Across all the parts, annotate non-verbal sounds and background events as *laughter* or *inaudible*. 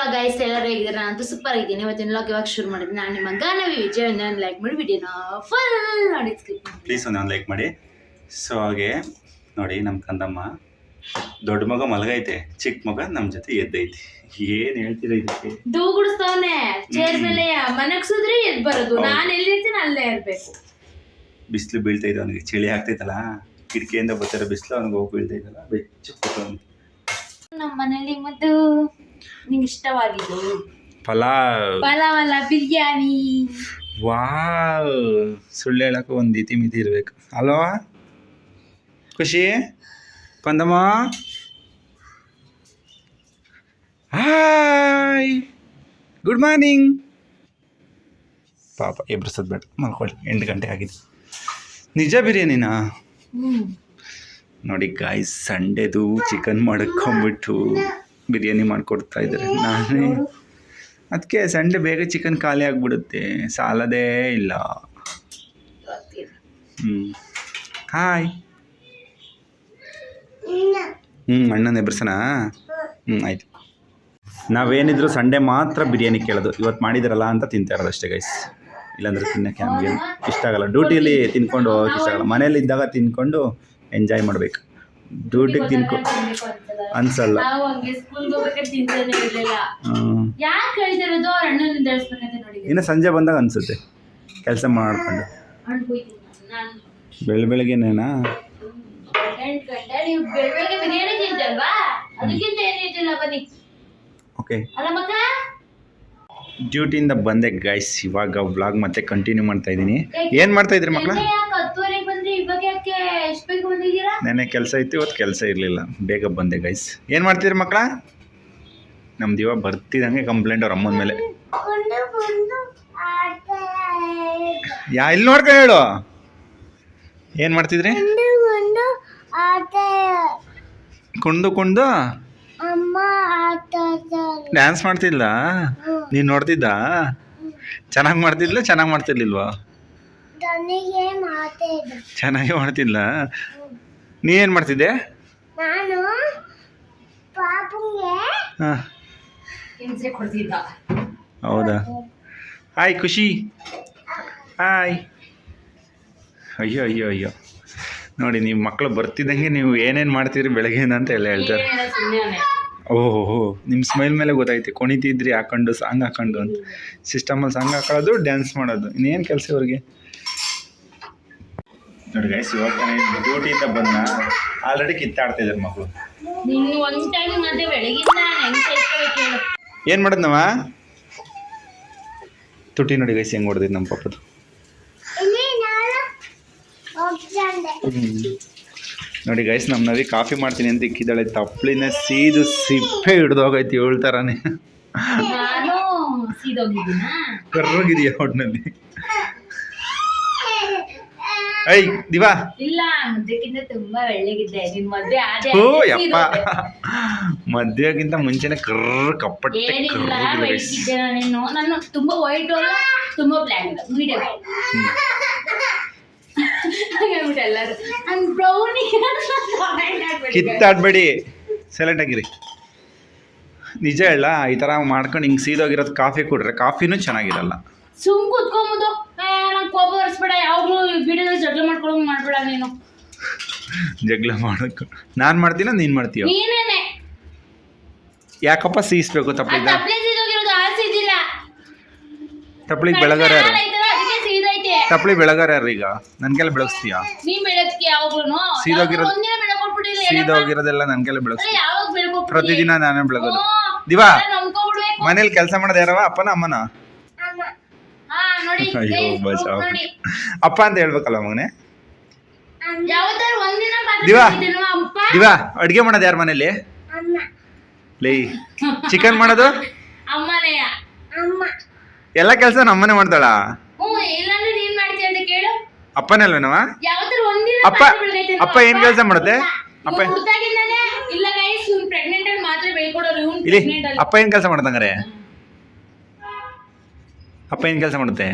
Hello guys ಎಲ್ಲರೂ ಹೇಗಿದ್ದಾರೆ? ನಾನಂತೂ ಸೂಪರ್ ಆಗಿದ್ದೀನಿ. ಇವತ್ತಿನ ಲಾಗ್ ಇವಾಗ ಶುರು ಮಾಡಿದ್ದೀನಿ ನಾನು ನಿಮ್ಮ ಗಾನವಿ ವಿಜಯ್ ಲೈಕ್ ಮಾಡಿ ವಿಡಿಯೋನ ಫುಲ್ ನೋಡಿ ಸ್ಕಿಪ್ ಪ್ಲೀಸ್ ಒಂದು ಲೈಕ್ ಮಾಡಿ. ಸೊ ಹಾಗೆ ನೋಡಿ ನಮ್ಮ ಕಂದಮ್ಮ. ದೊಡ್ಡ ಮಗ ಮಲಗೈತೆ ಚಿಕ್ಕ ಮಗ ನಮ್ಮ ಜೊತೆ ಎದ್ದೈತಿ. ಏನು ಹೇಳ್ತೀರ ಇದಕ್ಕೆ? ಚೇರ್ ಮೇಲೆ ಮನಗ್ಸಿದ್ರೆ ಎದ್ ಬರೋದು. ನಾನು ಎಲ್ಲಿರ್ತೀನಿ ಅಲ್ಲೇ ಇರಬೇಕು. ಬಿಸಿಲು ಬೀಳ್ತೈತೆ ಅವನಿಗೆ. ಚಳಿ ಆಗ್ತೈತಲ್ಲ? ಕಿಟಕಿಯಿಂದ ಬರ್ತಾರೆ ಬಿಸಿಲು ಅವ್ನಿಗೆ ಹೋಗಿ ಬೀಳ್ತೈತಲ್ಲ ಬೆಚ್ಚ ಕೂತವ್ನು. ನಮ್ಮ ಮನೇಲಿ ಮತ್ತು ನಿಂಗೆ ಇಷ್ಟವಾಗಿದ್ದು ಪಲಾವ್. ಪಲಾವ್ ಅಲ್ಲ ಬಿರಿಯಾನಿ. ವಾವ್. ಸುಳ್ಳು ಹೇಳಕ್ಕೆ ಒಂದು ಇತಿ ಮಿತಿ ಇರಬೇಕು. ಅಲ್ವಾ ಖುಷಿ? ಕಂದಮ್ಮ ಹಾಯ್. ಗುಡ್ ಮಾರ್ನಿಂಗ್ ಪಾಪ ಎಬ್ರಿಸೋದು ಬೇಡ ಮಲ್ಕೊಳ್ಳಿ. ಎಂಟು ಗಂಟೆ ಆಗಿದೆ. ನಿಜ ಬಿರಿಯಾನಿನಾ? ನೋಡಿ ಗಾಯ್ಸ್ ಸಂಡೇದು ಚಿಕನ್ ಮಾಡ್ಕೊಂಬಿಟ್ಟು ಬಿರಿಯಾನಿ ಮಾಡಿಕೊಡ್ತಾ ಇದ್ದಾರೆ. ನಾನೇ ಅದಕ್ಕೆ ಸಂಡೆ ಬೇಗ ಚಿಕನ್ ಖಾಲಿ ಆಗಿಬಿಡುತ್ತೆ. ಸಾಲದೇ ಇಲ್ಲ. ಹ್ಞೂ ಹಾಯ್ ಹ್ಞೂ ಅಣ್ಣನ ಎಬ್ರಸನಾ? ಹ್ಞೂ ಆಯ್ತು. ನಾವೇನಿದ್ರು ಸಂಡೇ ಮಾತ್ರ ಬಿರಿಯಾನಿ ಕೇಳೋದು. ಇವತ್ತು ಮಾಡಿದಾರಲ್ಲ ಅಂತ ತಿಂತಾ ಇರೋದು ಅಷ್ಟೇ ಗೈಸ್ ಇಲ್ಲಾಂದ್ರೆ ತಿನ್ನಕ್ಕೆ ನಮಗೆ ಇಷ್ಟ ಆಗಲ್ಲ. ಡ್ಯೂಟಿಯಲ್ಲಿ ತಿನ್ಕೊಂಡು ಹೋಗೋಕೆ ಇಷ್ಟ ಆಗಲ್ಲ. ಮನೇಲಿ ಇದ್ದಾಗ ತಿನ್ಕೊಂಡು ಎಂಜಾಯ್ ಮಾಡಬೇಕು. ಡ್ಯೂಟಿಗೆ ತಿನ್ಕೊ ಅನ್ಸಲ್ಲ. ಅನ್ಸಲ್ಲ. ನಾವು ಹಂಗೆ ಸ್ಕೂಲ್ಗೆ ಹೋಗ್ಬೇಕಾದ್ರೆ ತಿಂತಾನೆ ಇರ್ಲಿಲ್ಲ. ಹ್ಮ್. ಯಾಕೆ ಹೇಳ್ತಿರೋದು? ಅವ್ರ ಅಣ್ಣನಿಂದ ಹೇಳ್ಸ್ಬೇಕಂತ ನೋಡಿ ಇನ್ನು ಸಂಜೆ ಬಂದಾಗ ಅನ್ಸುತ್ತೆ. ಕೆಲಸ ಮಾಡ್ಕೊಂಡು. ಹಣ್ಣು ಹೋಯ್ತೀನಿ. ನಾನು ಬೆಳ ಬೆಳಗ್ಗೆನೇನಾ? ಎಂಟು ಗಂಟೆ? ನೀವು ಬೆಳಗ್ಗೆ ಬಿರಿಯಾನಿ ತಿಂತಲ್ವಾ ಅದಕ್ಕಿಂತ ಏನಿಲ್ಲ ಬನ್ನಿ. ಓಕೆ ಅಲ್ಲ ಮಕ್ಕ? ಡ್ಯೂಟಿಯಿಂದ ಬಂದೆ. ಗೈಸ್ ಇವಾಗ ವ್ಲಾಗ್ ಮತ್ತೆ ಕಂಟಿನ್ಯೂ ಮಾಡ್ತಾ ಇದ್ದೀನಿ. ಏನು ಮಾಡ್ತಾ ಇದ್ರಿ ಮಕ್ಕಳ ನೆನೆ ಕೆಲಸ ಇತ್ತು ಇವತ್ತು ಕೆಲಸ ಇರಲಿಲ್ಲ. ಬೇಗ ಬಂದೆ ಗೈಸ್ ಏನು ಮಾಡ್ತಿದ್ರಿ ಮಕ್ಕಳ ನಮ್ದು ಇವಾಗ ಬರ್ತಿದಂಗೆ ಕಂಪ್ಲೇಂಟ್ ಅವ್ರ ಅಮ್ಮನ ಮೇಲೆ. ಯಾ ಇಲ್ಲಿ ನೋಡ್ಕೊಂಡು ಹೇಳು. ಏನು ಮಾಡ್ತಿದ್ರಿ? ಕುಣ್ದು ಕುಣ್ದು ಡ್ಯಾನ್ಸ್ ಮಾಡ್ತಿಲ್ಲ ನೀನು ನೋಡ್ತಿದ್ದ? ಚೆನ್ನಾಗಿ ಮಾಡ್ತಿದ್ಲ ಚೆನ್ನಾಗಿ ಮಾಡ್ತಿರ್ಲಿಲ್ವಾ? ಚೆನ್ನಾಗಿ ಮಾಡ್ತಿಲ್ಲ ನೀ ಏನ್ ಮಾಡ್ತಿದ್ದೆ? ನಾನು ಹೌದಾ? ಹಾಯ್ ಖುಷಿ. ಹಾಯ್ ಅಯ್ಯೋ ಅಯ್ಯೋ ಅಯ್ಯೋ. ನೋಡಿ ನೀವು ಮಕ್ಕಳು ಬರ್ತಿದ್ದಂಗೆ ನೀವು ಏನೇನು ಮಾಡ್ತೀರಿ ಬೆಳಗ್ಗೆಯಿಂದ ಅಂತ ಎಲ್ಲ ಹೇಳ್ತಾರೆ ಓಹೋ ನಿಮ್ಮ ಸ್ಮೈಲ್ ಮೇಲೆ ಗೊತ್ತಾಯ್ತು. ಕುಣಿತಿದ್ರಿ ಹಾಕೊಂಡು ಸಾಂಗ್ ಹಾಕೊಂಡು ಅಂತ. ಸಿಸ್ಟಮಲ್ಲಿ ಸಾಂಗ್ ಹಾಕೊಳ್ಳೋದು ಡ್ಯಾನ್ಸ್ ಮಾಡೋದು. ಇನ್ನೇನು ಕೆಲಸ ಇವ್ರಿಗೆ? ನೋಡಿ ಗೈಸ್ ಇವಾಗ ಡ್ಯೂಟಿಯಿಂದ ಬಂದ. ಆಲ್ರೆಡಿ ಕಿತ್ತಾಡ್ತಾ ಇದ್ದಾರೆ ಮಕ್ಕಳು ಏನು ಮಾಡೋದನವ? ತುಟಿ ನೋಡಿ ಗೈಸ್ ಹೆಂಗೆ ಹೊಡೆದಿದ್ದು ನಮ್ಮ ಪಾಪದು ಇಲ್ಲಿ ನಾನು ಹೋಗ್ತಂದೆ ನೋಡಿ ಗೈಸ್ ನಮ್ಮ ನವಿ ಕಾಫಿ ಮಾಡ್ತೀನಿ ಅಂತ ಇಕ್ಕಿದ್ದಾಳೆ. ತಪ್ಪಲಿನ ಸೀದು ಸಿಪ್ಪೆ ಹಿಡ್ದೋಗೈತಿ ಸೀದೋಗಿದ್ದೀನ? ಕರ್ರಗಿದೆಯಾ ಒಟ್ಟಿನಲ್ಲಿ ಐ ದಿವಾ. ಇಲ್ಲ ಮದ್ಯಕ್ಕಿಂತ ತುಂಬಾ ಓ ಯಪ್ಪ. ಮದ್ವೆಗಿಂತ ಮುಂಚೆನೆ ಕರ್ರ ಕಪ್ಪಟ್ಟೆ ನಾನು. ತುಂಬಾ ವೈಟ್ ತುಂಬಾ ಬ್ಲ್ಯಾಕ್ ಮೀಡಿಯಂ ಹಾಗಾಗ್ಬಿಟ್ಟು ಎಲ್ಲರೂ ನಾನು *laughs* ಬ್ರೌನಿ ಕಿತ್ತಾಡ್ಬೇಡಿ. ಸೈಲೆಂಟ್ ಆಗಿರಿ. ನಿಜ ಹೇಳ ಈ ಥರ ಮಾಡ್ಕೊಂಡು ಹಿಂಗೆ ಸೀದೋಗಿರೋದು ಕಾಫಿ ಕುಡ್ರೆ ಕಾಫಿನೂ ಚೆನ್ನಾಗಿರಲ್ಲ. ಸುಮ್ ಕುತ್ಕೊಂಬುದು ನಂಗೆ ಕೋಪ ಬರ್ಸ್ಬೇಡ. ಯಾವಾಗ್ಲೂ ವಿಡಿಯೋದಲ್ಲಿ ಜಗಳ ಮಾಡ್ಕೊಳಂಗ್ ಮಾಡ್ಬೇಡ ನೀನು. ಜಗಳ ಮಾಡೋಕ್ಕೆ ನಾನು ಮಾಡ್ತೀನ ನೀನು ಮಾಡ್ತೀಯ? ನೀನೇನೆ. ಯಾಕಪ್ಪ ಸೀಸ್ಬೇಕು ಸೀದಿಲ್ಲ ತಪ್ಪಲಿಗೆ ಬೆಳಗಾರ ಯಾರು ಐತಲ್ಲ, ಅದಕ್ಕೆ ಸೀದೈತೆ ತಪ್ಪಲಿ ಬೆಳಗಾರ ಯಾರು ಈಗ? ನನ್ಗೆಲ್ಲ ಬೆಳಗಿಸ್ತೀಯಾ? ನೀ ಬೆಳಗ್ಗೆ ಯಾವಾಗ್ಲೂ ಸೀದೋಗಿರೋದು- ಒಂದಿನ ಸೀದೋಗಿರೋದೆಲ್ಲ ನನ್ಗೆಲ್ಲ ಬೆಳಗಿಸ್ತೀಯ? ಯಾವಾಗ ಬೆಳಕೊಟ್ಬಿಟ್ಟು ಪ್ರತಿದಿನ ನಾನೇ ಬೆಳಗೋದು. ದಿವಾ ನಂಬ್ಕೊಬಿಡ್ಬೇಕು. ಮನೇಲಿ ಕೆಲಸ ಮಾಡೋದು ಯಾರವ ಅಪ್ಪನ ಅಮ್ಮನ? ಹಾ ನೋಡಿ ಅಯ್ಯೋ guys, ನೋಡಿ. ಅಪ್ಪ ಅಂತ ಹೇಳ್ಬೇಕಲ್ಲ ಮಗನೇ? ಯಾವತ್ತಾರು ಒಂದಿನ ದಿವಾ. ಮಾತಾಡ್ತಿದ್ದೀನೋ ಅಪ್ಪ? ದಿವಾ ಅಡ್ಗೆ ಮಾಡೋದು ಯಾರು ಮನೇಲಿ? ಅಮ್ಮ. ಲೇ ಚಿಕನ್ ಮಾಡೋದು? ಅಮ್ಮನೆಯ. ಎಲ್ಲ ಕೆಲಸ ನಮ್ಮನೆ ಮಾಡ್ತಾಳ? ಹ್ಞೂ ನೀನ್ ಮಾಡ್ತೀಯ ಅಂತ ಕೇಳು ಅಪ್ಪನಲ್ವೇನವ? ಯಾವತ್ತಾರು ಒಂದಿನ ಅಪ್ಪ ಅಪ್ಪ ಏನು ಕೆಲಸ ಮಾಡುತ್ತೆ? ಅಪ್ಪ ಇಲ್ಲ ಗೈಸ್ ಇವ್ನು ಪ್ರೆಗ್ನೆಂಟ್ ಅಲ್ಲಿ ಮಾತ್ರ ಬೆಳ್ಕೊಡೋರು ಇವ್ನು ಇಲ್ಲಿ ಪ್ರೆಗ್ನೆಂಟ್ ಅಲ್ಲಿ. ಅಪ್ಪ ಏನ್ ಕೆಲಸ ಮಾಡುತ್ತಂಗಾರೆ ಅಪ್ಪ ಏನ್ ಕೆಲಸ ಮಾಡುತ್ತೆ?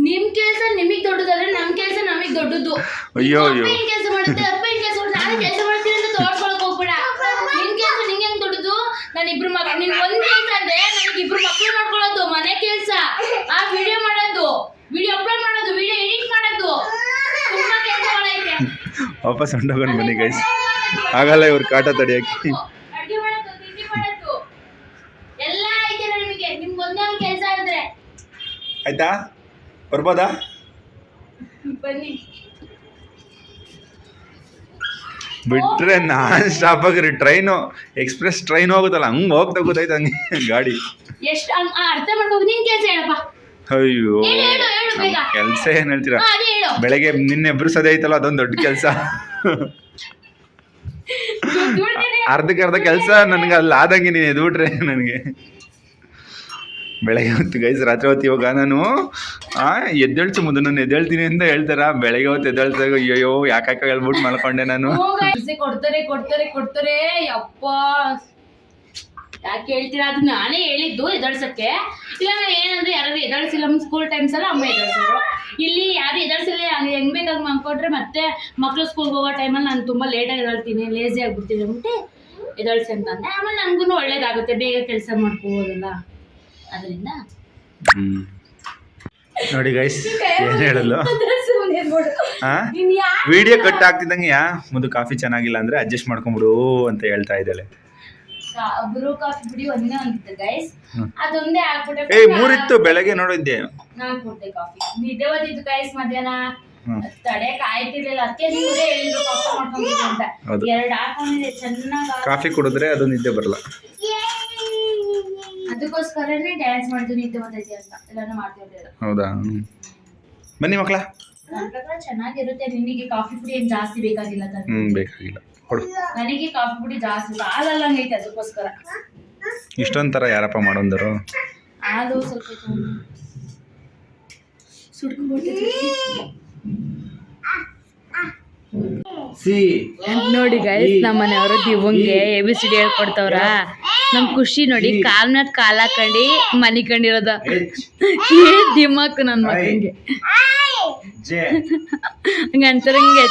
ನಿಮ್ ಕೆಲಸ ನಿಮಗ್ ದೊಡ್ಡದಾದ್ರೆ ನಮ್ ಕೆಲಸ ನಮಗ್ ದೊಡ್ಡದು. ಅಯ್ಯೋ, ಅಪ್ಪ ಅಯ್ಯೋ. ಏನ್ ಕೆಲಸ ಮಾಡುತ್ತೆ? ಅಪ್ಪ ಏನ್ ಕೆಲಸ ಮಾಡುತ್ತೆ ನಾನು ಕೆಲಸ ಮಾಡ್ತೀನಿ ಅಂತ ತೋರ್ಸ್ಕೊಳಕ್ ಹೋಗ್ಬೇಡ ನಿನ್ ಕೆಲ್ಸ ನಿಂಗೆ ಹೆಂಗ್ ದೊಡ್ಡದು ನಾನು ಇಬ್ರು ಮಗ ನಿನ್ ಒಂದ್ ಕೆಲ್ಸ ಅಂದ್ರೆ ನನಗೆ ವಾಪಸ್ ಹೊಂಡೋಗೋಣ ಬನ್ನಿ ಗೈಸ್ ಆಗಲ್ಲ ಇವ್ರ ಕಾಟ ತಡಿಯೋಕ್ಕೆ ಆಯ್ತಾ ಬರ್ಬೋದಾ? ಬನ್ನಿ. ಬಿಟ್ರೆ ನಾನ್ ಸ್ಟಾಪ್ ಆಗಿರಿ ಟ್ರೈನು ಎಕ್ಸ್ಪ್ರೆಸ್ ಟ್ರೈನ್ ಹೋಗುತ್ತಲ್ಲ ಹಂಗ್ ಹೋಗ್ತಾ ಗೊತ್ತಾಯ್ತು ಹಂಗೆ ಗಾಡಿ. ಎಷ್ಟು ಅರ್ಥ ಮಾಡ್ಬೇಕು ನಿನ್ ಕೆಲಸ ಹೇಳಪ್ಪ. ಅಯ್ಯೋ ಕೆಲ್ಸ ಏನ್ ಹೇಳ್ತೀರಾ? ಬೆಳಗ್ಗೆ ನಿನ್ನೆ ಎಬ್ರಿಸೋದೇ ಐತಲ್ಲ ಅದೊಂದು ದೊಡ್ಡ ಕೆಲಸ. ಅರ್ಧಕ್ಕೆ ಅರ್ಧ ಕೆಲಸ ನನಗೆ ಅಲ್ಲಿ ಆದಂಗೆ ನೀನು ಎದ್ಬಿಟ್ರೆ ನನಗೆ. ಬೆಳಗ್ಗೆ ಹೊತ್ತು ಗೈಸ್ ರಾತ್ರಿ ಹೊತ್ತು ಇವಾಗ ನಾನು, ಆ, ಎದ್ದೇಳ್ಸು ಮುಂದೆ ನಾನು ಎದ್ದೇಳ್ತೀನಿ ಅಂತ ಹೇಳ್ತಾರ? ಬೆಳಗ್ಗೆ ಹೊತ್ತು ಎದ್ದೇಳ್ತಾಗ ಅಯ್ಯೋ ಯಾಕೆ ಹೇಳ್ಬಿಟ್ಟು ಮಲ್ಕೊಂಡೆ ನಾನು. ಕೊಡ್ತಾರೆ ಕೊಡ್ತಾರೆ ಕೊಡ್ತಾರೆ. ಯಪ್ಪ ಯಾಕೆ ಹೇಳ್ತೀರಾ? ಅದು ನಾನೇ ಹೇಳಿದ್ದು ಎದಳ್ಸಕ್ಕೆ ಇಲ್ಲ ನಾನು ಏನಂದ್ರೆ ಯಾರು ಎದಳ್ಸಿಲ್ಲ ಸ್ಕೂಲ್ ಟೈಮ್ಸ್ ಎಲ್ಲ ಅಮ್ಮ ಎದಳ್ಸೋರು ಇಲ್ಲಿ ಯಾರು ಎದಳ್ಸಿಲ್ಲ ಹಂಗೆ ಬೇಕಾಗಿ ಮಾಡ್ಕೊಟ್ರೆ ಮತ್ತೆ ಮಕ್ಳು ಸ್ಕೂಲ್ಗೆ ಹೋಗೋ ಟೈಮಲ್ಲಿ ನಾನು ತುಂಬ ಲೇಟಾಗಿ ಎದಳ್ತೀನಿ ಲೇಸಿ ಆಗ್ಬಿಡ್ತೀನಿ ಅಂದ್ಬಿಟ್ಟು ಎದಳ್ಸಿ ಅಂತಂದೆ ಆಮೇಲೆ ನನಗೂ ಒಳ್ಳೇದಾಗುತ್ತೆ. ಬೇಗ ಕೆಲಸ ಮಾಡ್ಕೋಬೋದಲ್ಲ. ಅದರಿಂದ ನೋಡಿ ಗೈಸ್ ಏನು ಹೇಳಲು ವಿಡಿಯೋ ಕಟ್ ಆಗ್ತಿದ್ದಂಗೆ ಯಾ? ಮುಂದೆ ಕಾಫಿ ಚೆನ್ನಾಗಿಲ್ಲ ಅಂದ್ರೆ ಅಡ್ಜಸ್ಟ್ ಮಾಡ್ಕೊಂಬಿಡು ಅಂತ ಹೇಳ್ತಾ ಇದ್ದಾಳೆ. ಬ್ರೂ ಕಾಫಿ ಬಿಡಿ ಒಂದೇ ಒಂದಿತ್ತು ಗೈಸ್ ಅದೊಂದೇ ಹಾಕ್ಬಿಟ್ಟೆ ಏ ಮೂರಿತ್ತು ಬೆಳಗ್ಗೆ ನೋಡಿದ್ದೆ ನಾನು ಕೊಟ್ಟೆ ಕಾಫಿ. ನಿದ್ದೆ ಬಂದಿತ್ತು ಗೈಸ್ ಮಧ್ಯಾಹ್ನ. ತಡೆಯಕ್ ಆಯ್ತಿರ್ಲಿಲ್ಲ. ಅದಕ್ಕೆ ನಿಮ್ಗೆ ಹೇಳಿದ್ರು ಕಾಫಿ ಮಾಡ್ಕೊಂಡಿದ್ದೆ ಅಂತ. ಎರಡು ಎರಡ್ ಹಾಕೊಂಡಿದೆ ಚೆನ್ನಾಗಿ ಕಾಫಿ ಕುಡಿದ್ರೆ ಅದು ನಿದ್ದೆ ಬರಲ್ಲ. ಅದಕ್ಕೋಸ್ಕರನೇ ಡ್ಯಾನ್ಸ್ ಮಾಡಿದ್ದು ನಿದ್ದೆ ಬಂದಿದೆ ಅಂತ. ಎಲ್ಲಾನು ಮಾಡ್ತಿರ್ಲಿಲ್ಲ. ಹೌದಾ? ಬನ್ನಿ ಮಕ್ಕಳ. ನನ್ನ ಪ್ರಕಾರ ಚೆನ್ನಾಗಿರುತ್ತೆ ನಿನಗೆ ಕಾಫಿ ಪುಡಿ ಏನ್ ಜಾಸ್ತಿ ಬೇಕಾಗಿಲ್ಲ ತಾನೆ ಬೇಕಾಗಿಲ್ಲ. ಕೊಡು. ನನಗೆ ಕಾಫಿ ಪುಡಿ ಜಾಸ್ತಿ ಹಾಲಲ್ಲಂಗೈತೆ ಅದಕ್ಕೋಸ್ಕರ. ಇಷ್ಟೊಂದು ಥರ ಯಾರಪ್ಪ ಮಾಡೊಂದರು? ಹಾಲು ಸ್ವಲ್ಪ ಸುಡ್ಕೊಂಡ್ಬಿಡ್ತೈತೆ ಸಿ ನೋಡಿ ಗೈಸ್ ನಮ್ಮ ಮನೆಯವರು ದಿವಂಗೆ ಎ ಬಿ ಸಿ ಡಿ ಹೇಳ್ಕೊಡ್ತವ್ರ ನಮ್ ಖುಷಿ ನೋಡಿ ಕಾಲ್ ಮ್ಯಾಗ ಕಾಲ್ ಹಾಕೊಂಡಿ ಮನಿಕೊಂಡಿರೋದ ದಿಮಾಕ್ ನನ್ ಮಗಂಗೆ ಜೆ. ಹಂಗ ಅಂತರಂಗೆ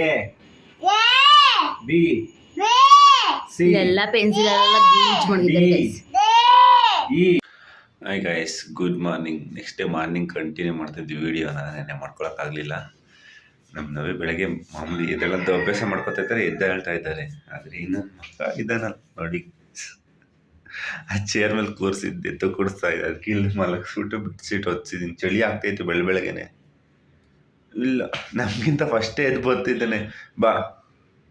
ಎ. ಬಿ. ಸಿ. ಪೆನ್ಸಿಲ್ ಎಲ್ಲ ಗೀಚ್ ಮಾಡಿದ್ದಾರೆ guys. E. Hi guys good morning next day morning continue ಮಾಡ್ತಿದ್ವಿ ವಿಡಿಯೋನ ನೆನ್ನೆ ಮಾಡ್ಕೊಳಕ್ಕಾಗಲಿಲ್ಲ. ನಮ್ಮ ನವಿ ಬೆಳಗ್ಗೆ ಮಾಮೂಲಿ ಎದ್ದೇಳಂತ ಅಭ್ಯಾಸ ಮಾಡ್ಕೊತಾ ಇದ್ದಾರೆ ಎದ್ದ ಹೇಳ್ತಾ ಇದ್ದಾರೆ. ಆದರೆ ಇನ್ನೊಂದು ಮಕ್ಕ ಇದ್ದಾನಲ್ಲ ನೋಡಿ. ಆ ಚೇರ್ ಮೇಲೆ ಕೂರಿಸಿದ್ದು ಎತ್ತು ಕೂಡಿಸ್ತಾ ಇದ್ದಾರೆ. ಕೀಳು ಮಲಗಿಸ್ಬಿಟ್ಟು ಬೆಡ್ಶೀಟ್ ಹೊಚ್ಚಿದ್ದೀನಿ ಚಳಿ ಆಗ್ತೈತೆ ಬೆಳ ಬೆಳಗ್ಗೆನೆ. ಇಲ್ಲ ನಮಗಿಂತ ಫಸ್ಟೇ ಎದ್ದು ಬರ್ತಿದ್ದಾನೆ. ಬಾ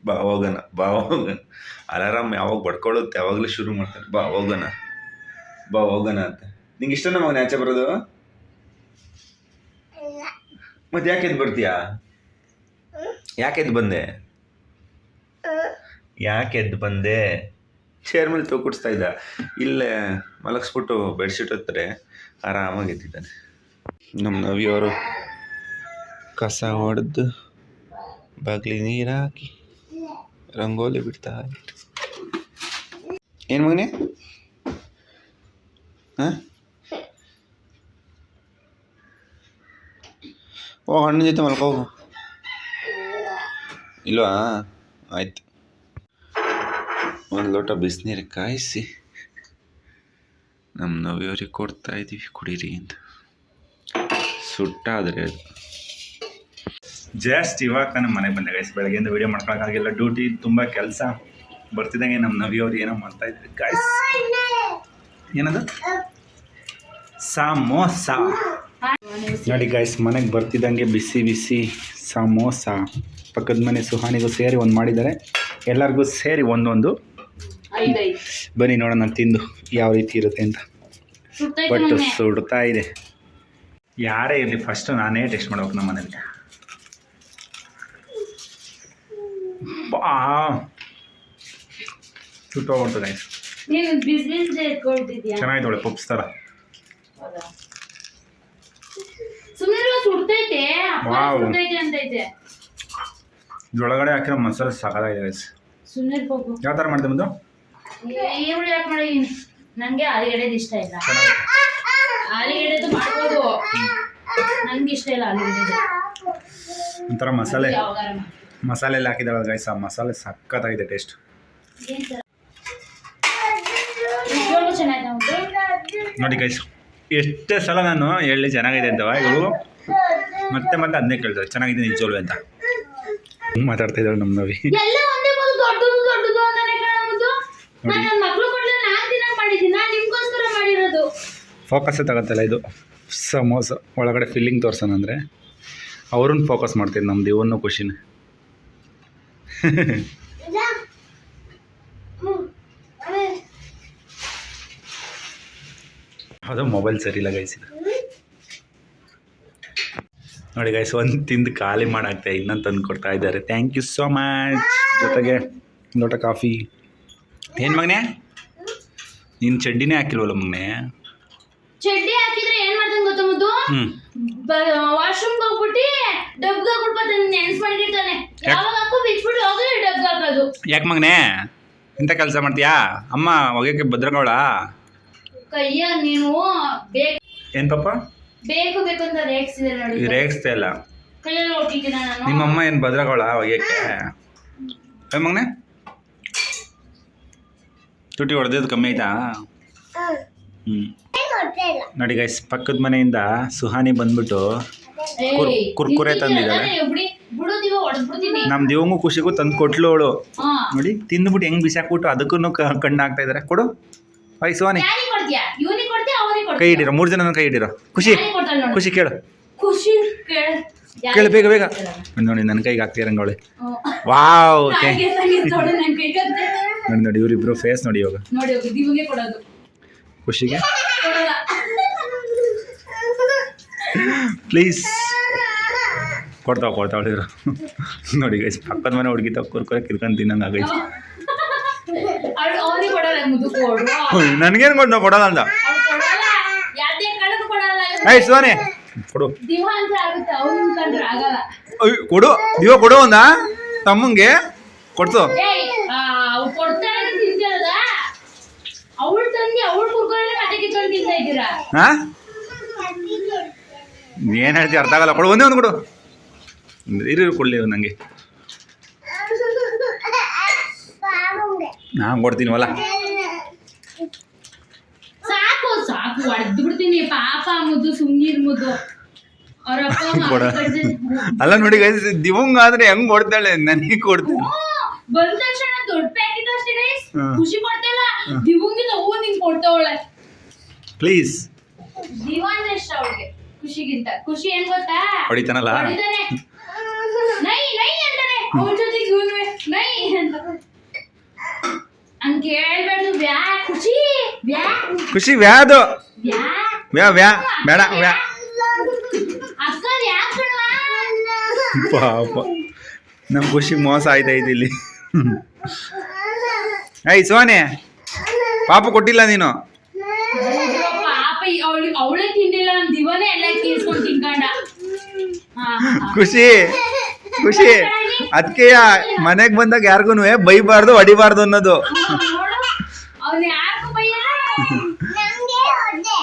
ಬಾ ಹೋಗೋಣ ಬಾ ಹೋಗೋಣ. ಅಲಾರಾಮ್ ಯಾವಾಗ ಬಡ್ಕೊಳ್ಳುತ್ತೆ ಯಾವಾಗಲೂ ಶುರು ಮಾಡ್ತಾರೆ. ಬಾ ಹೋಗೋಣ. ಬಾ ಹೋಗೋಣ ಅಂತ. ನಿಂಗೆ ಇಷ್ಟ ಮಗನ ಆಚೆ ಬರೋದು? ಮತ್ತೆ ಯಾಕೆ ಎದ್ದು ಬರ್ತೀಯಾ? ಯಾಕೆ ಎದ್ದು ಬಂದೆ? ಯಾಕೆ ಎದ್ದು ಬಂದೆ? ಚೇರ್ ಮೇಲೆ ತೂಕುಡಿಸ್ತಾ ಇದ್ದ. ಇಲ್ಲೇ ಮಲಗಿಸ್ಬಿಟ್ಟು ಬೆಡ್ಶೀಟ್ ಹತ್ತಾರೆ ಆರಾಮಾಗಿ ಎದ್ದಿದ್ದಾನೆ. ನಮ್ಮ ನವಿಯವರು ಕಸ ಹೊಡೆದು ಬಾಗ್ಲಿ ನೀರು ಹಾಕಿ ರಂಗೋಲಿ ಬಿಡ್ತಾ ಏನು ಮಗನೇ? ಹಾಂ? ಓ, ಅಣ್ಣನ ಜೊತೆ ಮಲ್ಕೋ ಇಲ್ವಾ? ಆಯ್ತು. ಒಂದು ಲೋಟ ಬಿಸಿನೀರು ಕಾಯಿಸಿ ನಮ್ಮ ನವಿಯವ್ರಿಗೆ ಕೊಡ್ತಾ ಇದ್ದೀವಿ ಕುಡೀರಿ ಅಂತ. ಸುಟ್ಟಾದರೆ ಅದು ಜಸ್ಟ್ ಇವಾಗ ನಮ್ಮ ಮನೆಗೆ ಬಂದೆ ಗೈಸ್ ಬೆಳಗ್ಗೆಯಿಂದ ವೀಡಿಯೋ ಮಾಡ್ಕೊಳಕ್ಕಾಗಿಲ್ಲ ಡ್ಯೂಟಿ ತುಂಬ ಕೆಲಸ ಬರ್ತಿದ್ದಂಗೆ ನಮ್ಮ ನವಿಯವ್ರು ಏನೋ ಮಾಡ್ತಾ ಇದ್ರು. ಗಾಯ್ಸ್ ಏನದು? ಸಮೋಸ ನೋಡಿ ಗಾಯ್ಸ್ ಮನೆಗೆ ಬರ್ತಿದ್ದಂಗೆ ಬಿಸಿ ಬಿಸಿ ಸಮೋಸ ಪಕ್ಕದ ಮನೆ ಸುಹಾನಿಗೂ ಸೇರಿ ಒಂದು ಮಾಡಿದ್ದಾರೆ. ಎಲ್ಲರಿಗೂ ಸೇರಿ ಒಂದೊಂದು. ಬನ್ನಿ ನೋಡೋಣ ತಿಂದು ಯಾವ ರೀತಿ ಇರುತ್ತೆ ಅಂತ. ಬಟ್ ಸುಡ್ತಾ ಇದೆ. ಯಾರೇ ಇರಲಿ ಫಸ್ಟು ನಾನೇ ಟೆಸ್ಟ್ ಮಾಡ್ಬೇಕು ನಮ್ಮ ಮನೇಲಿ. ಸುಟ್ಟೋಗ್ಬಿಡ್ತು ಗೈಸ್ ನೀನು ಬಿಸ್ನೆಸ್ ಎತ್ಕೊಳ್ತಿದ್ಯಾ ಚೆನ್ನಾಗಿದೆ ಒಳ್ಳೆ ಪಪ್ಸ್ ಥರ ಸುಮ್ಮನೆ ಸುಡ್ತೈತೆ. ಸುಡ್ತೈತೆ ಅಂತೈತೆ. ಇದ್ರೊಳಗಡೆ ಹಾಕಿರೋ ಮಸಾಲೆ ಸಾಕಾಗಿದೆ ಗೈಸ್ ಸುಮ್ಮನೆ ಹೋಗು ಯಾವ ಥರ ಮಾಡಿದೆ ಮುಂದೆ ಈರುಳ್ಳಿ ಯಾಕೆ ಮಾಡಿದೀನಿ ನನಗೆ ಆಲೂಗಡ್ಡೆದು ಇಷ್ಟ ಇಲ್ಲ. ಚೆನ್ನಾಗಿದೆ. ಆಲೂಗಡ್ಡೆದು ಮಾಡ್ಬೋದು. ನಂಗೆ ಇಷ್ಟ ಇಲ್ಲ ಆಲೂಗಡ್ಡೆದು. ಒಂಥರ ಮಸಾಲೆ. ಯಾವಾಗಾರ ಮಾಡು. ಮಸಾಲೆ ಎಲ್ಲ ಹಾಕಿದಾಳೆ ಗೈಸ್ ಆ ಮಸಾಲೆ ಸಖತ್ತಾಗಿದೆ ಟೇಸ್ಟ್ ನೋಡಿ ಗೈಸ್ ಎಷ್ಟೇ ಸಲ ನಾನು ಹೇಳಿ ಚೆನ್ನಾಗಿದೆ ಅಂತವ ಇವರು ಮತ್ತೆ ಮತ್ತೆ ಅದನ್ನೇ ಕೇಳ್ತಾರೆ ಚೆನ್ನಾಗಿದೆ ನಿಜವಲ್ವೇ ಅಂತ. ಹಿಂಗ್ ಮಾತಾಡ್ತಾ ಇದ್ದಾಳೆ ನಮ್ಮ ನವಿ? ಫೋಕಸ್ಸೇ ತಗೋತಲ್ಲ ಇದು. ಸಮೋಸ ಒಳಗಡೆ ಫಿಲ್ಲಿಂಗ್ ತೋರ್ಸೋಣ ಅಂದರೆ ಅವ್ರನ್ನ ಫೋಕಸ್ ಮಾಡ್ತೀನಿ ನಮ್ಮ ದೇವನ್ನು ಖುಷಿನ. *laughs* ಅದು ಮೊಬೈಲ್ ಸರಿ ಇಲ್ಲ ಗೈಸ್ ಇದು. ನೋಡಿ ಗೈಸ್ ಒಂದು ತಿಂದು ಖಾಲಿ ಮಾಡಾಕ್ತೆ ಇನ್ನೊಂದು ತಂದು ಕೊಡ್ತಾ ಇದ್ದಾರೆ. ಥ್ಯಾಂಕ್ ಯು ಸೋ ಮಚ್ ಜೊತೆಗೆ ಲೋಟ ಕಾಫಿ ಏನು ಮಗನೆ? ನೀನು ಚಡ್ಡಿನೇ ಹಾಕಿಲ್ವಲ್ಲ ಮಗನೆ? ಚಡ್ಡಿ ಹಾಕಿದ್ರೆ ಏನು ಮಾಡ್ತಾನೆ ಗೊತ್ತ ಮುದ್ದು? ವಾಶ್ರೂಮ್ಗೆ ಹೋಗ್ಬಿಟ್ಟು ಡಬ್ಗೆ ಹೋಗ್ಬಿಟ್ಟು ನೆನ್ಸ್ ಮಾಡಿರ್ತಾನೆ ಯಾವಾಗ ಹಾಕು ಬಿಚ್ಬಿಟ್ಟು ಹೋಗಿ ಡಬ್ಗೆ ಹಾಕೋದು ಯಾಕೆ ಮಗನೇ? ಇಂಥ ಕೆಲಸ ಮಾಡ್ತೀಯಾ? ಅಮ್ಮ ಒಗೆಯಕ್ಕೆ ಭದ್ರಗೌಡ ಕೈಯ ನೀನು ಬೇಕು ಏನು ಪಾಪ? ಬೇಕು ಬೇಕು ಅಂತ ರೇಗಿಸಿದೆ ನೋಡಿ ರೇಗಿಸ್ತಾ ಇಲ್ಲ. ಕೈಯಲ್ಲಿ ಹೊಟ್ಟಿದ್ದೀನ ನಾನು. ನಿಮ್ಮಮ್ಮ ಏನು ಭದ್ರಗೌಳ ಒಗೆಯೋಕ್ಕೆ ಏ ಮಗನೇ? ತುಟಿ ಹೊಡೆದಿದ್ದು ಕಮ್ಮಿ ಆಯ್ತಾ? ಹ್ಞೂ ನೋಡಿ ಗೈಸ್ ಪಕ್ಕದ ಮನೆಯಿಂದ ಸುಹಾನಿ ಬಂದ್ಬಿಟ್ಟು ಕುರ್ಕುರೆ ತಂದಿದ್ದಾರೆ ತಂದಿದ್ದಾಳೆ. ನಮ್ಮ ದೇವಂಗೂ ಖುಷಿಗೂ ತಂದು ಕೊಟ್ಲು ಅವಳು. ನೋಡಿ ತಿಂದ್ಬಿಟ್ಟು ಹೆಂಗ್ ಬಿಸಾಕ್ಬಿಟ್ಟು ಅದಕ್ಕೂ ಕಣ್ಣು ಹಾಕ್ತಾ ಇದಾರೆ. ಕೊಡು. ಐ ಅವನಿಗೆ ಕೈ ಇಟ್ಟಿರೋ ಹಿಡಿರೋ ಮೂರು ಜನ ಕೈ ಇಟ್ಟಿರೋ ಖುಷಿ. ಖುಷಿ ಕೇಳು. ಖುಷಿ ಕೇಳ. ಬೇಗ ಬೇಗ. ನೋಡಿ. ನನ್ನ ಕೈಗೆ ಹಾಕ್ತೀರಂಗವಳೆ ವಾವ್ ಥ್ಯಾಂಕ್ ನೋಡಿ ನೋಡಿ ಇವರಿಬ್ರು ಫೇಸ್ ನೋಡಿ ಇವಾಗ. ಖುಷಿಗೆ. ಪ್ಲೀಸ್ ಕೊಡ್ತಾವ ಕೊಡ್ತಾವಳು ಇವರು ನೋಡಿ ಗೈಸ್ ಪಕ್ಕದ ಮನೆ ಹುಡುಗಿ ತಗ ಕುರ್ಕುರೆ ಕಿರ್ಕೊಂಡು ತಿನ್ನಂಗೆ ಆಗೈತೆ. ಕೊಡು ನನಗೇನು ಕೊಟ್ಟು ನಾವು ಕೊಡಲ್ಲ ಕೊಡಲ್ಲ ಐ ಸೋನಿ ಕೊಡು. ದಿವ ಅಂತ ಕೊಡು. ಇವ ಕೊಡು ಒಂದ ತಮ್ಮಂಗೆ ಕೊಡ್ತು ಏನು ಹೇಳ್ತೀವಿ ಅರ್ಥ ಆಗಲ್ಲ. ಕೊಡು ಒಂದೇ ಒಂದು ಕೊಡು. ಇರು ಕೊಡಲಿ ನನಗೆ ನಾನು ಕೊಡ್ತೀನಿವಲ್ಲ? ಸಾಕು ಸಾಕು ಹೊಡೆದು ಬಿಡ್ತೀನಿ. ಪಾಪ ಮುದ್ದು ಸುಮ್ನೀರ್ ಮುದ್ದು. ಅಲ್ಲ ನೋಡಿ ಗೈಸ್ ದಿವಂಗ ಆದ್ರೆ ಹೆಂಗ್ ಕೊಡ್ತಾಳೆ? ನನಗೆ ಕೊಡ್ತೀನಿ. ಬಂದ ತಕ್ಷಣ ದೊಡ್ಡ ಪ್ಯಾಕೆಟ್ ಅಷ್ಟೇ ಗೈಸ್ ಖುಷಿ ಕೊಡ್ತಿಲ್ಲ ದಿವಂಗಿ ನೋವು ನಿಂಗೆ ಕೊಡ್ತಾವಳೆ. ಪ್ಲೀಸ್ ದಿವ ಇಷ್ಟ ಅವಳಿಗೆ? ಖುಷಿಗಿಂತ. ಖುಷಿ ಏನ್ ಗೊತ್ತಾ? ಹೊಡಿತಾನಲ್ಲ? ಹೊಡಿತಾನೆ. ನೈ. ಅಂತ ವ್ಯಾ ಖುಷಿ. ವ್ಯಾ. ಖುಷಿ ವ್ಯಾದು. ವ್ಯಾ. ವ್ಯಾ ವ್ಯಾ. ಬೇಡ ವ್ಯಾ. ಅಕ್ಕ ಪಾಪ. ನಮ್ಮ ಖುಷಿ ಮೋಸ ಆಯ್ತಾಯ್ತು ಇಲ್ಲಿ ಐ ಸೋನೆ. ಪಾಪ ಕೊಟ್ಟಿಲ್ಲ ನೀನು. ಅವಳು ದಿವನೇ ಎಲ್ಲ ಕೀಳ್ಸ್ಕೊಂಡು ತಿನ್ಕೊಂಡ. ಖುಷಿ. ಖುಷಿ. ಅದಕ್ಕೆ ಮನೆಗೆ ಬಂದಾಗ ಯಾರಿಗೂ ಬೈಬಾರ್ದು ಹೊಡಿಬಾರ್ದು ಅನ್ನೋದು. ಅವ್ನ ಯಾರಿಗೂ ಬೈಯಲ್ಲ. ನಂಗೆ ಹೊಡೆ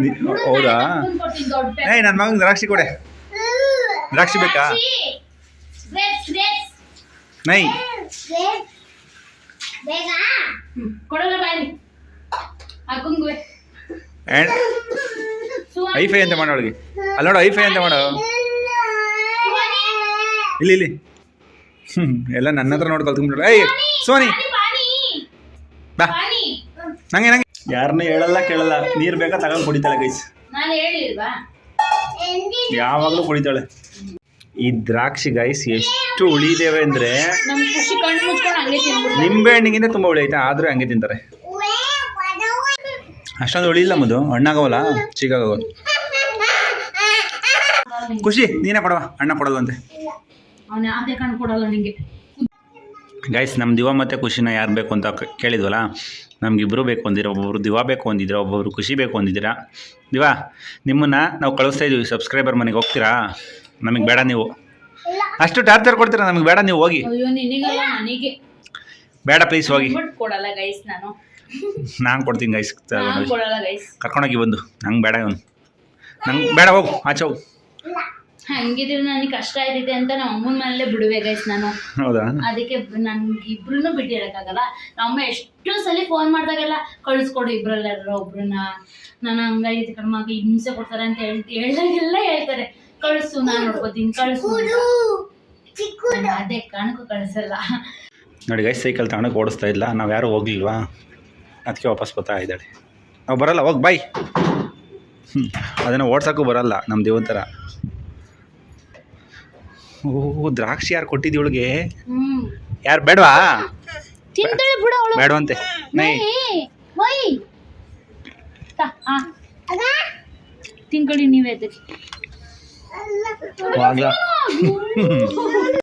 ನಿ- ನೋಡು, ಹೌದಾ? ಏ ನನ್ನ ಮಗನ ದ್ರಾಕ್ಷಿ ಕೊಡೆ. ದ್ರಾಕ್ಷಿ ಬೇಕಾ. ನೈ ಐಫೈ ಅಂತ ಮಾಡೋಳಿಗೆ ಅಲ್ಲ ಅಲ್ಲಿ ನೋಡು ಐಫೈ ಅಂತ ಮಾಡೋ. ಇಲ್ಲಿ ಇಲ್ಲಿ. ಹ್ಞೂ ಎಲ್ಲ ನನ್ನ ಹತ್ರ ನೋಡಿ ಕಲ್ತ್ಕೊಂಡ್ಬಿಟ್ಟು ಏಯ್ ಸೋನಿ. ಬಾ. ನಂಗೆ ನಂಗೆ. ಯಾರನ್ನೂ ಹೇಳಲ್ಲ ಕೇಳಲ್ಲ. ನೀರು ಬೇಕಾ ತಗೊಂಡು ಕುಡಿತಾಳೆ ಗೈಸ್. ಯಾವಾಗಲೂ ಕುಡಿತಾಳೆ. ಈ ದ್ರಾಕ್ಷಿ ಗೈಸ್ ಎಷ್ಟು ಉಳಿದೇವೆ ಅಂದರೆ ನಿಂಬೆ ಹಣ್ಣಿಗಿಂತ ತುಂಬ ಉಳಿ ಐತೆ ಆದರೂ ಹಂಗೆ ತಿಂತಾರೆ. ಅಷ್ಟೊಂದು ಉಳಿಯಿಲ್ಲ ಮದು ಹಣ್ಣಾಗವಲ್ಲ ಚಿಕ್ಕಾಗವಲ್ಲ *laughs* ಖುಷಿ ನೀನೇ ಕೊಡವಾ ಅಣ್ಣ ಕೊಡಲ್ವಂತೆ. ಅವನ ಅದೇ ಕಣ್ಣು ಕೊಡಲ್ಲ ನಿಂಗೆ. ಗೈಸ್ ನಮ್ಮ ದಿವ ಮತ್ತು ಖುಷಿನ ಯಾರು ಬೇಕು ಅಂತ ಕೇಳಿದ್ವಲ್ಲ? ನಮಗಿಬ್ಬರು ಬೇಕು ಅಂದಿರ ಒಬ್ಬೊಬ್ರು ದಿವ ಬೇಕು ಅಂದಿದ್ದೀರ ಒಬ್ಬೊಬ್ರು ಖುಷಿ ಬೇಕು ಅಂದಿದ್ದೀರ? ದಿವ ನಿಮ್ಮನ್ನು ನಾವು ಕಳಿಸ್ತಾ ಇದ್ದೀವಿ ಸಬ್ಸ್ಕ್ರೈಬರ್ ಮನೆಗೆ ಹೋಗ್ತೀರಾ? ನಮಗೆ ಬೇಡ ನೀವು. ಅಷ್ಟು ಟಾರ್ಚರ್ ಕೊಡ್ತೀರಾ? ನಮಗೆ ಬೇಡ ನೀವು ಹೋಗಿ. ಬೇಡ ಪ್ಲೀಸ್ ಹೋಗಿ. ಕೊಡಲ್ಲ ಗೈಸ್ ನಾನು. ನಾನು ಕೊಡ್ತೀನಿ ಗೈಸ್ ಕರ್ಕೊಂಡೋಗಿ ಬಂದು. ನಂಗೆ ಬೇಡ ಇವನು. ನಂಗೆ ಬೇಡ ಹೋಗು. ಆಚೆ ಹೋಗು. ಹಂಗಿದ್ರೆ ನನಗೆ ಕಷ್ಟ ಆಯ್ತಿದೆ ಅಂತ ನಮ್ಮ ಅಮ್ಮನ ಮನೇಲೆ ಬಿಡುವೆ ಗೈಸ್ ನಾನು. ಹೌದಾ? ಅದಕ್ಕೆ ನನ್ಗೆ ಇಬ್ರು ಬಿಟ್ಟು ಹೇಳಕ್ಕಾಗಲ್ಲ ನಮ್ಮ ಎಷ್ಟೋ ಸಲ ಫೋನ್ ಮಾಡಿದಾಗೆಲ್ಲ ಕಳಿಸ್ಕೊಡು ಇಬ್ರಲ್ಲಾರ ಒಬ್ರನ್ನ. ನಾನು ಹಂಗಾಗೈತೆ ಕಣ್ಮಗ ಹಿಂಸೆ ಕೊಡ್ತಾರೆ ಅಂತ ಹೇಳ್ತಿ ಹೇಳ್ದಾಗೆಲ್ಲ ಹೇಳ್ತಾರೆ. ಕಳಿಸು ನಾನು ನೋಡ್ಕೋತೀನಿ ಕಳ್ಸು ಅದೇ ಕಾರಣಕ್ಕೂ ಕಳಿಸಲ್ಲ. ನೋಡಿ ಗೈಸ್ ಸೈಕಲ್ ತಗೊಂಡೋಗಿ ಓಡಿಸ್ತಾ ಇಲ್ಲ ನಾವು ಯಾರು ಹೋಗ್ಲಿಲ್ವಾ? ಅದಕ್ಕೆ ವಾಪಸ್ ಬರ್ತಾ ಇದ್ದಾಳೆ. ನಾವು ಬರಲ್ಲ ಹೋಗಿ ಬಾಯ್ ಹ್ಞೂ ಅದನ್ನು ಓಡ್ಸೋಕ್ಕೂ ಬರಲ್ಲ ನಮ್ಮ ದೇವನ ಥರ. ಓ ದ್ರಾಕ್ಷಿ ಯಾರು ಕೊಟ್ಟಿದ್ದು ಇವಳಿಗೆ ಹ್ಮ್. ಯಾರು ಬೇಡವಾ? ತಿಂತಾಳೆ ಬಿಡ ಅವಳು. ಬೇಡವಂತೆ. ನೈ ತಿನ್ಕೊಳ್ಳಿ ನೀವೇ *laughs*